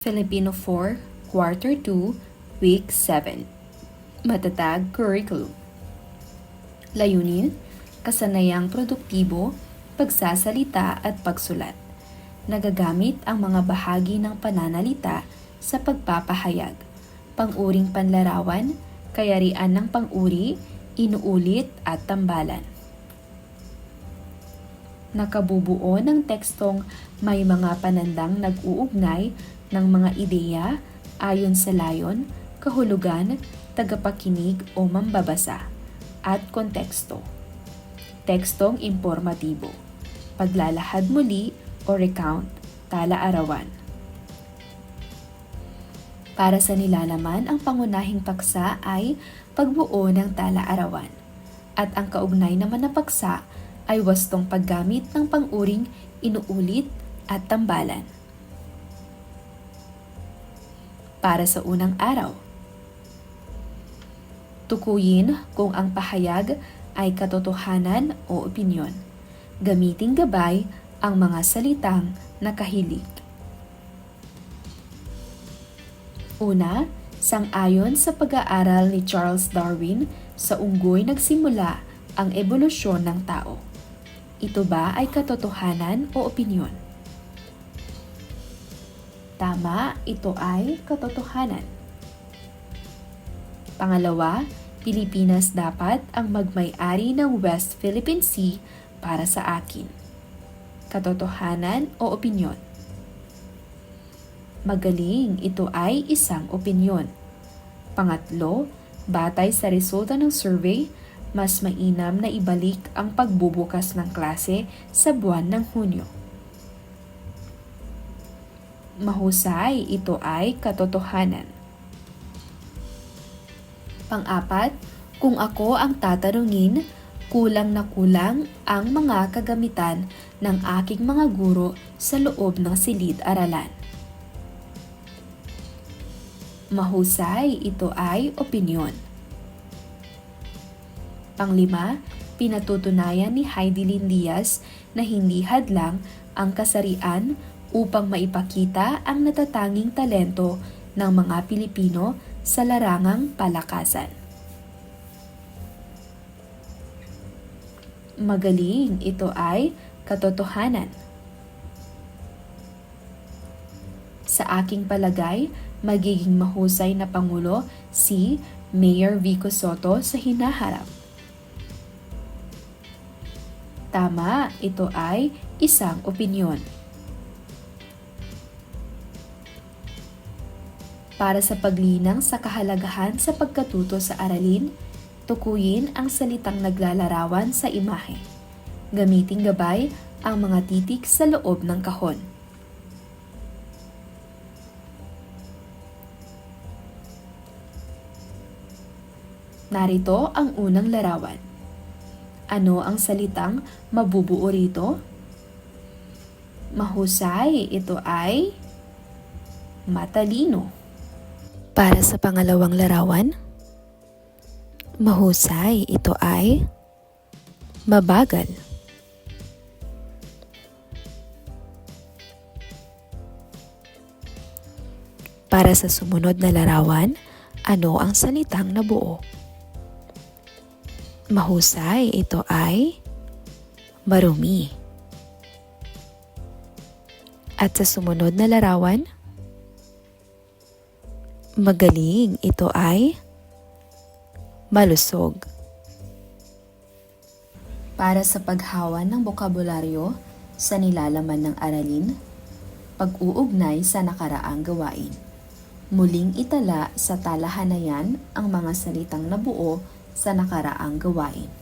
Filipino 4, Quarter 2, Week 7. Matatag Curriculum. Layunin, kasanayang produktibo, pagsasalita at pagsulat. Nagagamit ang mga bahagi ng pananalita sa pagpapahayag. Panguring panlarawan, kayarian ng panguri, inuulit at tambalan. Nakabubuo ng tekstong may mga panandang nag-uugnay ng mga ideya ayon sa layon, kahulugan, tagapakinig o mambabasa, at konteksto. Tekstong informatibo, paglalahad muli o recount, tala-arawan. Para sa nilalaman, ang pangunahing paksa ay pagbuo ng tala-arawan. At ang kaugnay naman na paksa ay wastong paggamit ng panguring inuulit at tambalan para sa unang araw. Tukuyin kung ang pahayag ay katotohanan o opinyon. Gamiting gabay ang mga salitang nakahilig. Una, sang-ayon sa pag-aaral ni Charles Darwin, sa unggoy nagsimula ang ebolusyon ng tao. Ito ba ay katotohanan o opinyon? Tama, ito ay katotohanan. Pangalawa, Pilipinas dapat ang magmay-ari ng West Philippine Sea para sa akin. Katotohanan o opinyon? Magaling, ito ay isang opinyon. Pangatlo, batay sa resulta ng survey, mas mainam na ibalik ang pagbubukas ng klase sa buwan ng Hunyo mahusay, ito ay katotohanan. Pang-apat, kung ako ang tatanungin, kulang na kulang ang mga kagamitan ng aking mga guro sa loob ng silid-aralan. Mahusay, ito ay opinyon. Panglima, pinatutunayan ni Heidi Lynn Diaz na hindi hadlang ang kasarian upang maipakita ang natatanging talento ng mga Pilipino sa larangang palakasan. Magaling, ito ay katotohanan. Sa aking palagay, magiging mahusay na Pangulo si Mayor Vico Soto sa hinaharap. Tama, ito ay isang opinyon. Para sa paglinang sa kahalagahan sa pagkatuto sa aralin, tukuyin ang salitang naglalarawan sa imahe. Gamiting gabay ang mga titik sa loob ng kahon. Narito ang unang larawan. Ano ang salitang mabubuo rito? Mahusay, ito ay matalino. Para sa pangalawang larawan, mahusay ito ay mabagal. Para sa sumunod na larawan, ano ang salitang nabuo? Mahusay ito ay marumi. At sa sumunod na larawan, Magaling, ito ay malusog. Para sa paghawan ng bokabularyo sa nilalaman ng aralin, pag-uugnay sa nakaraang gawain. Muling itala sa talahanayan ang mga salitang nabuo sa nakaraang gawain.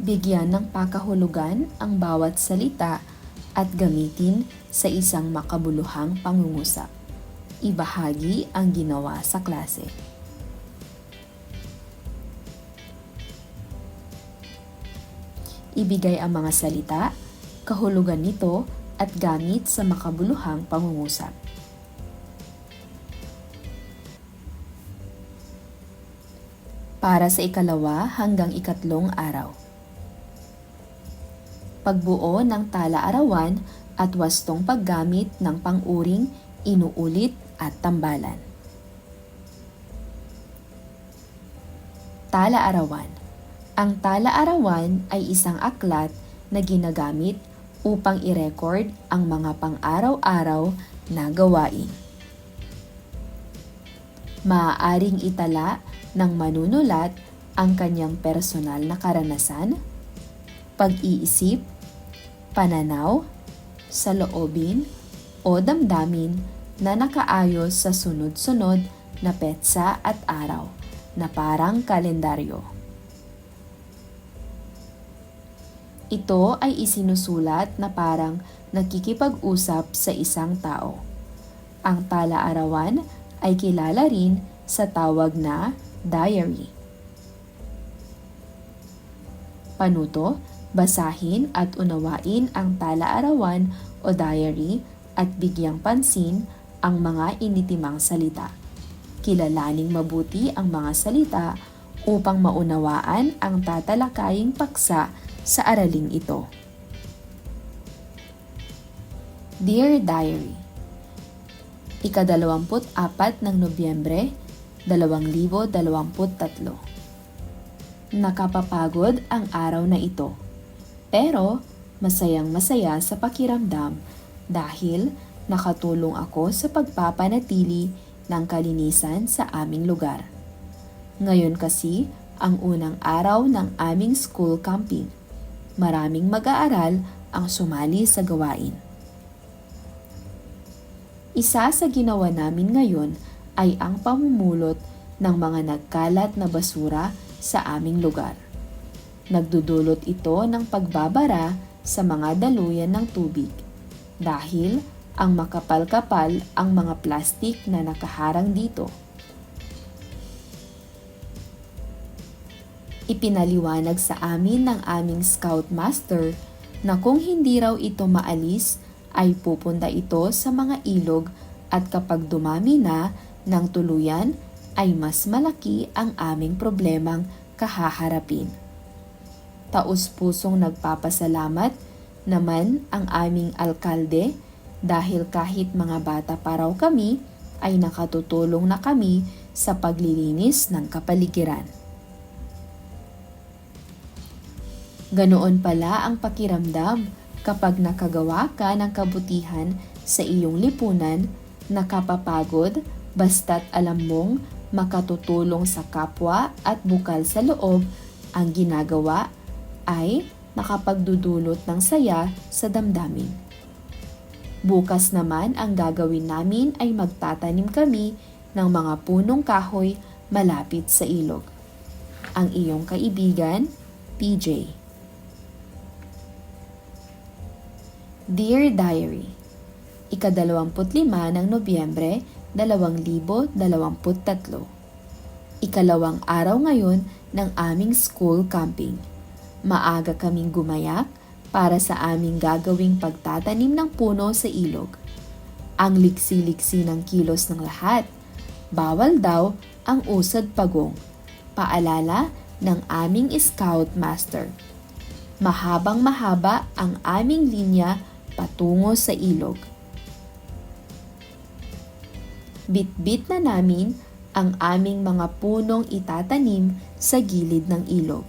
Bigyan ng pakahulugan ang bawat salita at gamitin sa isang makabuluhang pangungusap ibahagi ang ginawa sa klase. Ibigay ang mga salita, kahulugan nito at gamit sa makabuluhang pangungusap. Para sa ikalawa hanggang ikatlong araw. Pagbuo ng tala-arawan at wastong paggamit ng panguring inuulit at tambalan. Tala-arawan Ang tala-arawan ay isang aklat na ginagamit upang i-record ang mga pang-araw-araw na gawain. Maaaring itala ng manunulat ang kanyang personal na karanasan, pag-iisip, pananaw, saloobin, o damdamin na nakaayos sa sunod-sunod na petsa at araw na parang kalendaryo. Ito ay isinusulat na parang nakikipag-usap sa isang tao. Ang tala-arawan ay kilala rin sa tawag na diary. Panuto, basahin at unawain ang tala-arawan o diary at bigyang pansin ang mga initimang salita. Kilalaning mabuti ang mga salita upang maunawaan ang tatalakaying paksa sa araling ito. Dear Diary Ikadalawamput apat ng Nobyembre, 2023 Nakapapagod ang araw na ito. Pero masayang masaya sa pakiramdam dahil nakatulong ako sa pagpapanatili ng kalinisan sa aming lugar. Ngayon kasi ang unang araw ng aming school camping. Maraming mag-aaral ang sumali sa gawain. Isa sa ginawa namin ngayon ay ang pamumulot ng mga nagkalat na basura sa aming lugar. Nagdudulot ito ng pagbabara sa mga daluyan ng tubig dahil ang makapal-kapal ang mga plastik na nakaharang dito. Ipinaliwanag sa amin ng aming scoutmaster na kung hindi raw ito maalis ay pupunta ito sa mga ilog at kapag dumami na ng tuluyan ay mas malaki ang aming problemang kahaharapin. Taus-pusong nagpapasalamat naman ang aming alkalde dahil kahit mga bata pa raw kami ay nakatutulong na kami sa paglilinis ng kapaligiran. Ganoon pala ang pakiramdam kapag nakagawa ka ng kabutihan sa iyong lipunan, nakapapagod basta't alam mong makatutulong sa kapwa at bukal sa loob ang ginagawa ay nakapagdudulot ng saya sa damdamin. Bukas naman ang gagawin namin ay magtatanim kami ng mga punong kahoy malapit sa ilog. Ang iyong kaibigan, PJ. Dear Diary, Ikadalawamput lima ng Nobyembre, 2023. Ikalawang araw ngayon ng aming school camping. Maaga kaming gumayak para sa aming gagawing pagtatanim ng puno sa ilog. Ang liksi-liksi ng kilos ng lahat. Bawal daw ang usad pagong. Paalala ng aming scout master. Mahabang mahaba ang aming linya patungo sa ilog. Bit-bit na namin ang aming mga punong itatanim sa gilid ng ilog.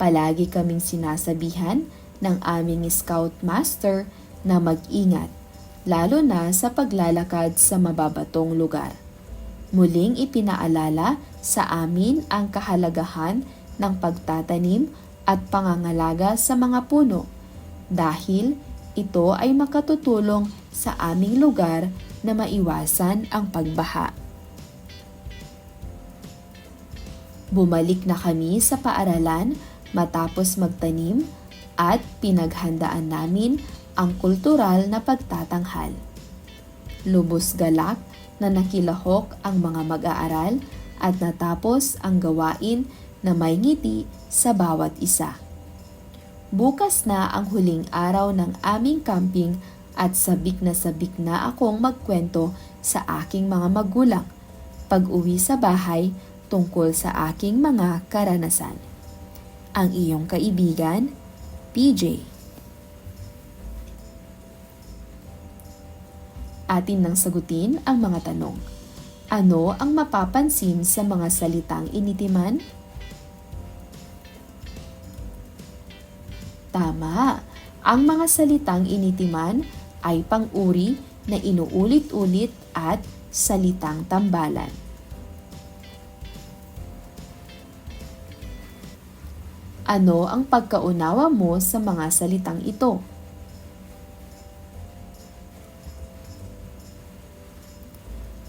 Palagi kaming sinasabihan ng aming scout master na mag-ingat, lalo na sa paglalakad sa mababatong lugar. Muling ipinaalala sa amin ang kahalagahan ng pagtatanim at pangangalaga sa mga puno dahil ito ay makatutulong sa aming lugar na maiwasan ang pagbaha. Bumalik na kami sa paaralan matapos magtanim at pinaghandaan namin ang kultural na pagtatanghal. Lubos galak na nakilahok ang mga mag-aaral at natapos ang gawain na may ngiti sa bawat isa. Bukas na ang huling araw ng aming camping at sabik na sabik na akong magkwento sa aking mga magulang pag uwi sa bahay tungkol sa aking mga karanasan. Ang iyong kaibigan, PJ. Atin nang sagutin ang mga tanong. Ano ang mapapansin sa mga salitang initiman? Tama! Ang mga salitang initiman ay pang-uri na inuulit-ulit at salitang tambalan. Ano ang pagkaunawa mo sa mga salitang ito?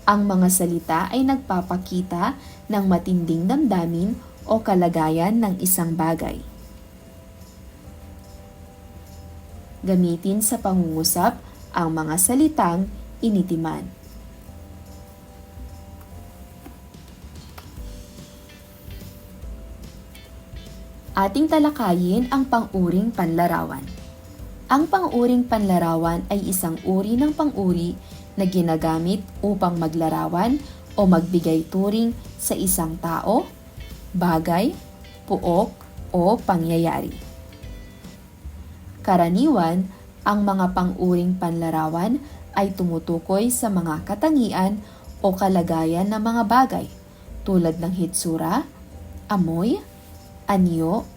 Ang mga salita ay nagpapakita ng matinding damdamin o kalagayan ng isang bagay. Gamitin sa pangungusap ang mga salitang initiman. Ating talakayin ang pang-uring panlarawan. Ang pang-uring panlarawan ay isang uri ng pang-uri na ginagamit upang maglarawan o magbigay turing sa isang tao, bagay, puok o pangyayari. Karaniwan, ang mga pang-uring panlarawan ay tumutukoy sa mga katangian o kalagayan ng mga bagay tulad ng hitsura, amoy, anyo,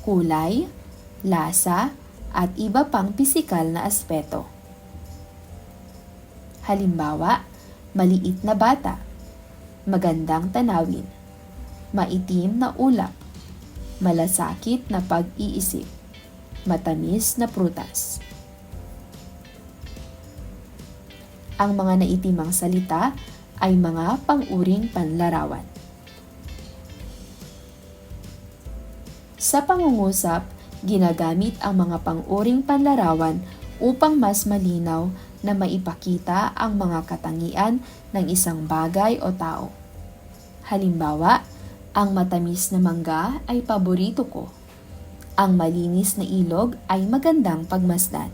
kulay, lasa, at iba pang pisikal na aspeto. Halimbawa, maliit na bata, magandang tanawin, maitim na ulap, malasakit na pag-iisip, matamis na prutas. Ang mga naitimang salita ay mga pang-uring panlarawan. Sa pangungusap, ginagamit ang mga pang-uring panlarawan upang mas malinaw na maipakita ang mga katangian ng isang bagay o tao. Halimbawa, ang matamis na mangga ay paborito ko. Ang malinis na ilog ay magandang pagmasdan.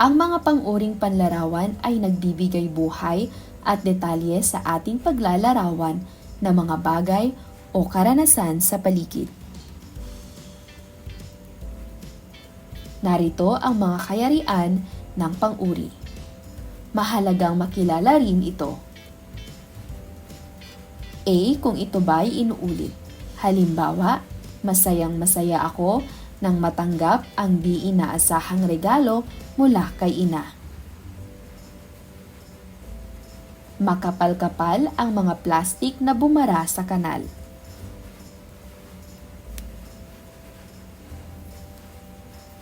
Ang mga pang-uring panlarawan ay nagbibigay buhay at detalye sa ating paglalarawan ng mga bagay o karanasan sa paligid. Narito ang mga kayarian ng pang-uri. Mahalagang makilala rin ito. A. Kung ito ba'y inuulit. Halimbawa, masayang masaya ako nang matanggap ang di inaasahang regalo mula kay ina. Makapal-kapal ang mga plastik na bumara sa kanal.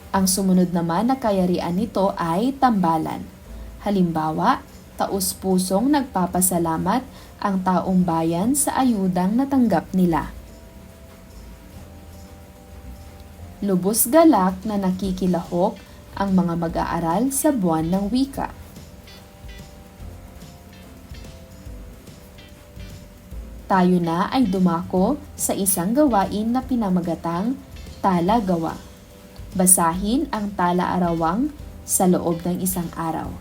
Ang sumunod naman na kayarian nito ay tambalan. Halimbawa, taus-pusong nagpapasalamat ang taong bayan sa ayudang natanggap nila. Lubos galak na nakikilahok ang mga mag-aaral sa buwan ng wika. Tayo na ay dumako sa isang gawain na pinamagatang tala gawa. Basahin ang tala-arawang sa loob ng isang araw.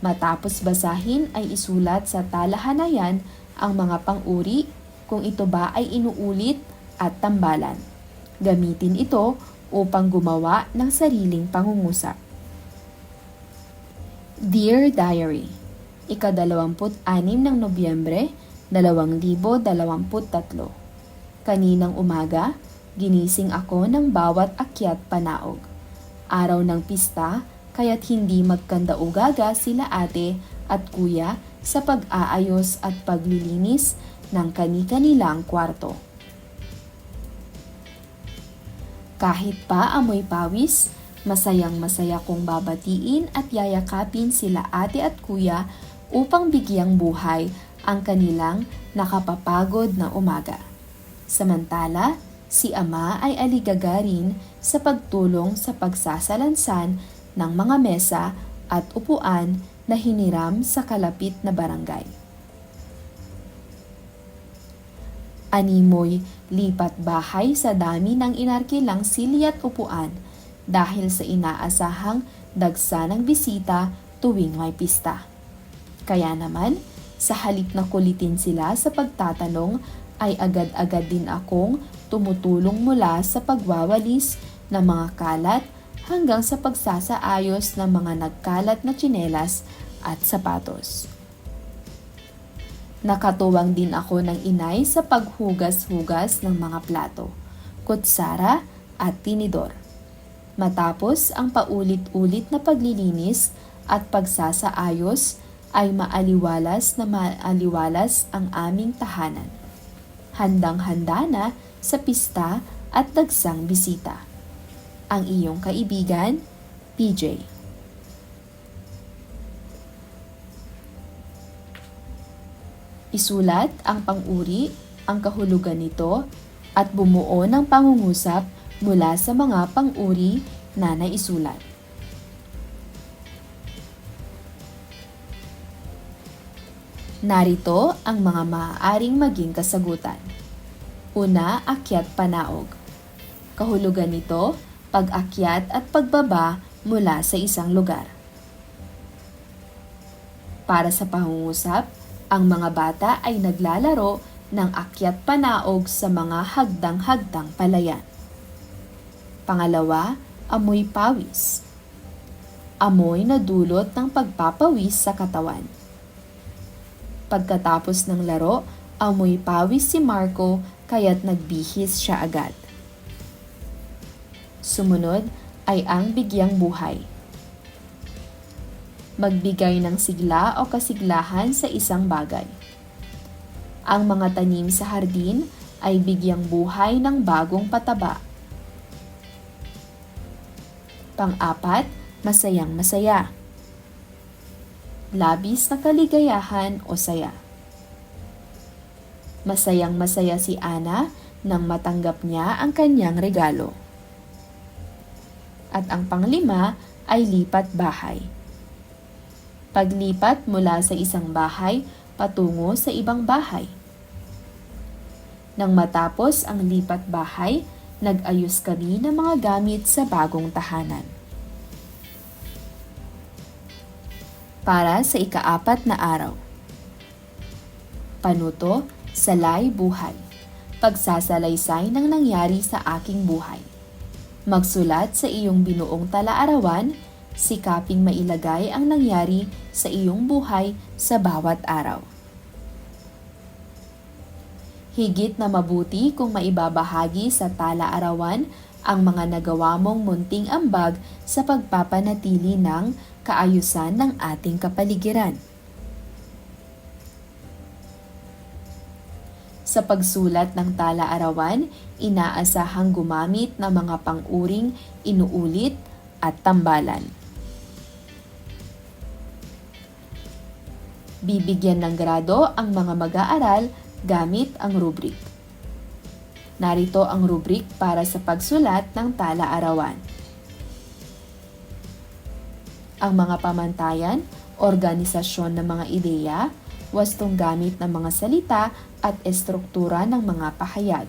Matapos basahin ay isulat sa talahan na yan ang mga pang-uri kung ito ba ay inuulit at tambalan. Gamitin ito upang gumawa ng sariling pangungusap. Dear Diary, Ikadalawamput-anim ng Nobyembre, 2023. Kaninang umaga, ginising ako ng bawat akyat panaog. Araw ng pista, kaya't hindi magkandaugaga sila ate at kuya sa pag-aayos at paglilinis ng kani-kanilang kwarto. Kahit pa amoy pawis, masayang masaya kong babatiin at yayakapin sila ate at kuya upang bigyang buhay ang kanilang nakapapagod na umaga. Samantala, si ama ay aligaga rin sa pagtulong sa pagsasalansan ng mga mesa at upuan na hiniram sa kalapit na barangay. Animoy lipat bahay sa dami ng inarkilang silya at upuan dahil sa inaasahang dagsa ng bisita tuwing may pista. Kaya naman, sa halip na kulitin sila sa pagtatanong, ay agad-agad din akong tumutulong mula sa pagwawalis ng mga kalat hanggang sa pagsasaayos ng mga nagkalat na tsinelas at sapatos. Nakatuwang din ako ng inay sa paghugas-hugas ng mga plato, kutsara at tinidor. Matapos ang paulit-ulit na paglilinis at pagsasaayos ay maaliwalas na maaliwalas ang aming tahanan. Handang-handa na sa pista at dagsang bisita. Ang iyong kaibigan, PJ. Isulat ang pang-uri, ang kahulugan nito, at bumuo ng pangungusap mula sa mga pang-uri na naisulat. Narito ang mga maaaring maging kasagutan. Una, akyat panaog. Kahulugan nito, pag-akyat at pagbaba mula sa isang lugar. Para sa pangungusap, ang mga bata ay naglalaro ng akyat panaog sa mga hagdang-hagdang palayan. Pangalawa, amoy pawis. Amoy na dulot ng pagpapawis sa katawan. Pagkatapos ng laro, amoy pawis si Marco kaya't nagbihis siya agad. Sumunod ay ang bigyang buhay. Magbigay ng sigla o kasiglahan sa isang bagay. Ang mga tanim sa hardin ay bigyang buhay ng bagong pataba. Pang-apat, masayang masaya. Labis na kaligayahan o saya. Masayang masaya si Ana nang matanggap niya ang kanyang regalo. At ang panglima ay lipat bahay. Paglipat mula sa isang bahay patungo sa ibang bahay. Nang matapos ang lipat bahay, nag-ayos kami ng mga gamit sa bagong tahanan. Para sa ikaapat na araw. Panuto, salay buhay. Pagsasalaysay ng nangyari sa aking buhay. Magsulat sa iyong binuong talaarawan, sikaping mailagay ang nangyari sa iyong buhay sa bawat araw. Higit na mabuti kung maibabahagi sa talaarawan ang mga nagawa mong munting ambag sa pagpapanatili ng kaayusan ng ating kapaligiran. Sa pagsulat ng talaarawan, inaasahang gumamit ng mga pang-uring inuulit at tambalan. Bibigyan ng grado ang mga mag-aaral gamit ang rubrik. Narito ang rubrik para sa pagsulat ng tala-arawan. Ang mga pamantayan, organisasyon ng mga ideya, wastong gamit ng mga salita at estruktura ng mga pahayag.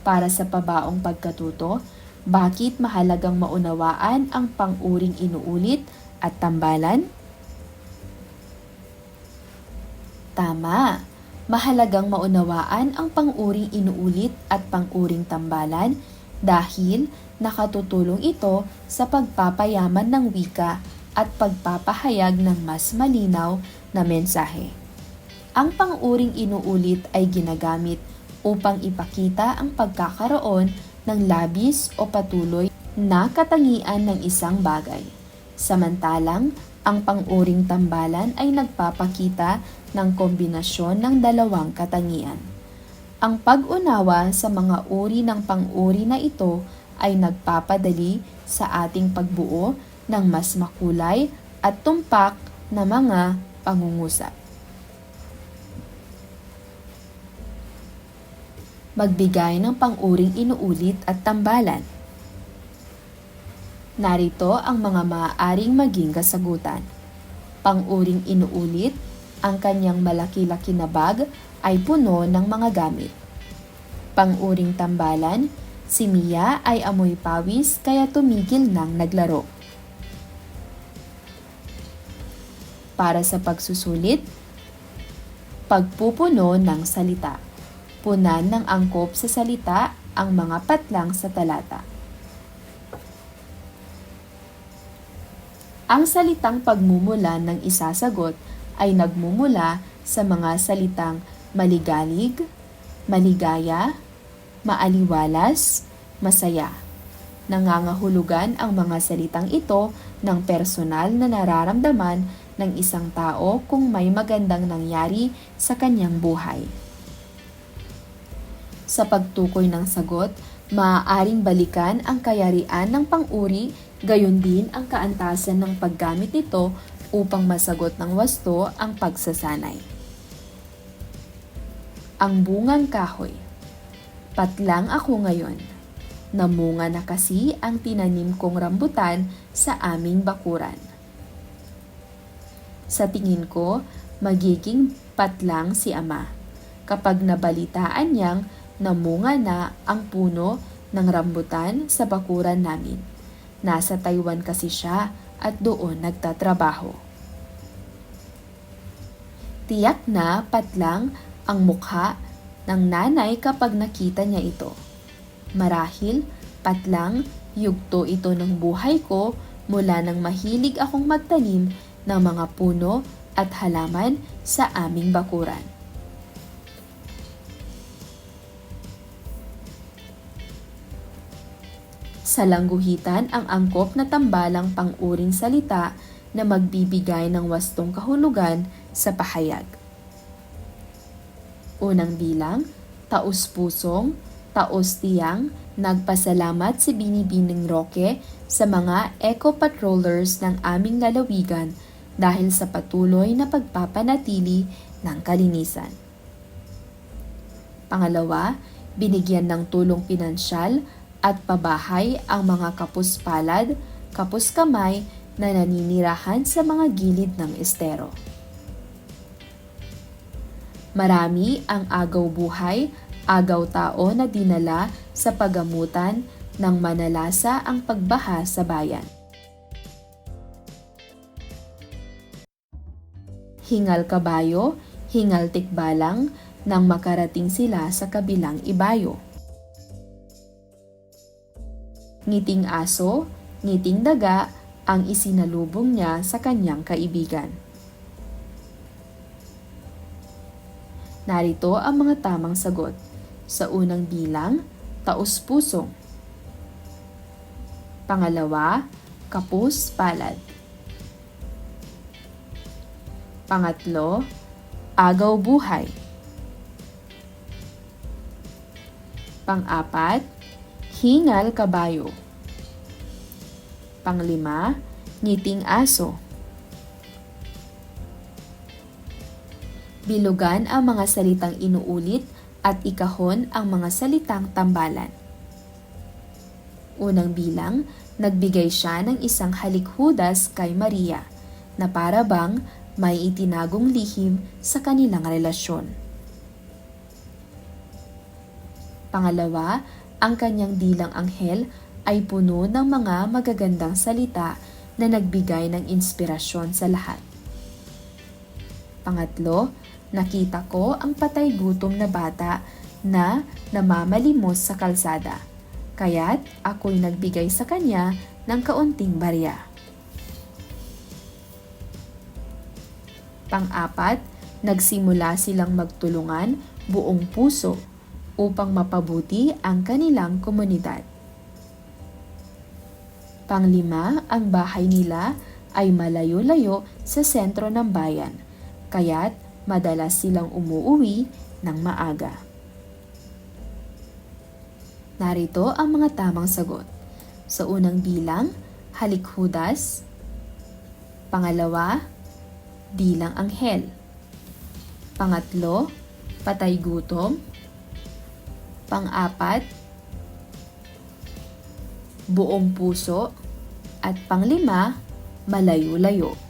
Para sa pabaong pagkatuto, bakit mahalagang maunawaan ang pang-uring inuulit at tambalan? Tama! Mahalagang maunawaan ang pang-uring inuulit at pang-uring tambalan dahil nakatutulong ito sa pagpapayaman ng wika at pagpapahayag ng mas malinaw na mensahe. Ang pang-uring inuulit ay ginagamit upang ipakita ang pagkakaroon ng labis o patuloy na katangian ng isang bagay. Samantalang, ang pang-uring tambalan ay nagpapakita ng kombinasyon ng dalawang katangian. Ang pag-unawa sa mga uri ng pang-uri na ito ay nagpapadali sa ating pagbuo ng mas makulay at tumpak na mga pangungusap. Magbigay ng pang-uring inuulit at tambalan. Narito ang mga maaaring maging kasagutan. Pang-uring inuulit, ang kanyang malaki-laki na bag ay puno ng mga gamit. Pang-uring tambalan, si Mia ay amoy pawis kaya tumigil ng naglaro. para sa pagsusulit, pagpupuno ng salita. Punan ng angkop sa salita ang mga patlang sa talata. Ang salitang pagmumula ng isasagot ay nagmumula sa mga salitang maligalig, maligaya, maaliwalas, masaya. Nangangahulugan ang mga salitang ito ng personal na nararamdaman ng isang tao kung may magandang nangyari sa kanyang buhay. Sa pagtukoy ng sagot, maaaring balikan ang kayarian ng pang-uri, gayon din ang kaantasan ng paggamit nito upang masagot ng wasto ang pagsasanay. Ang bungang kahoy. Patlang ako ngayon. Namunga na kasi ang tinanim kong rambutan sa aming bakuran. Sa tingin ko, magiging patlang si ama kapag nabalitaan niyang namunga na ang puno ng rambutan sa bakuran namin. Nasa Taiwan kasi siya at doon nagtatrabaho. Tiyak na patlang ang mukha ng nanay kapag nakita niya ito. Marahil, patlang, yugto ito ng buhay ko mula nang mahilig akong magtanim ng mga puno at halaman sa aming bakuran. Sa langguhitan ang angkop na tambalang pang-uring salita na magbibigay ng wastong kahulugan sa pahayag. Unang bilang, taus-pusong, taos-tiyang, nagpasalamat si Binibining Roque sa mga eco-patrollers ng aming lalawigan dahil sa patuloy na pagpapanatili ng kalinisan. Pangalawa, binigyan ng tulong pinansyal at pabahay ang mga kapuspalad, kapuskamay na naninirahan sa mga gilid ng estero. Marami ang agaw buhay, agaw tao na dinala sa pagamutan ng manalasa ang pagbaha sa bayan. Hingal kabayo, hingal tikbalang nang makarating sila sa kabilang ibayo. Ngiting aso, ngiting daga ang isinalubong niya sa kanyang kaibigan. Narito ang mga tamang sagot. Sa unang bilang, taus-pusong. Pangalawa, kapus palad. Pangatlo, agaw buhay. Pang-apat, hingal kabayo. Panglima, ngiting aso. Bilugan ang mga salitang inuulit at ikahon ang mga salitang tambalan. Unang bilang, nagbigay siya ng isang halikhudas kay Maria na para bang may itinagong lihim sa kanilang relasyon. Pangalawa, ang kanyang dilang anghel ay puno ng mga magagandang salita na nagbigay ng inspirasyon sa lahat. Pangatlo, nakita ko ang patay gutom na bata na namamalimos sa kalsada. Kaya't ako'y nagbigay sa kanya ng kaunting barya. Pang-apat, nagsimula silang magtulungan buong puso upang mapabuti ang kanilang komunidad. Panglima, ang bahay nila ay malayo-layo sa sentro ng bayan, kaya't madalas silang umuuwi ng maaga. Narito ang mga tamang sagot. Sa unang bilang, halikhudas. Pangalawa, bilang anghel. Pangatlo, patay gutom. Pang-apat, buong puso. At panglima, malayo-layo.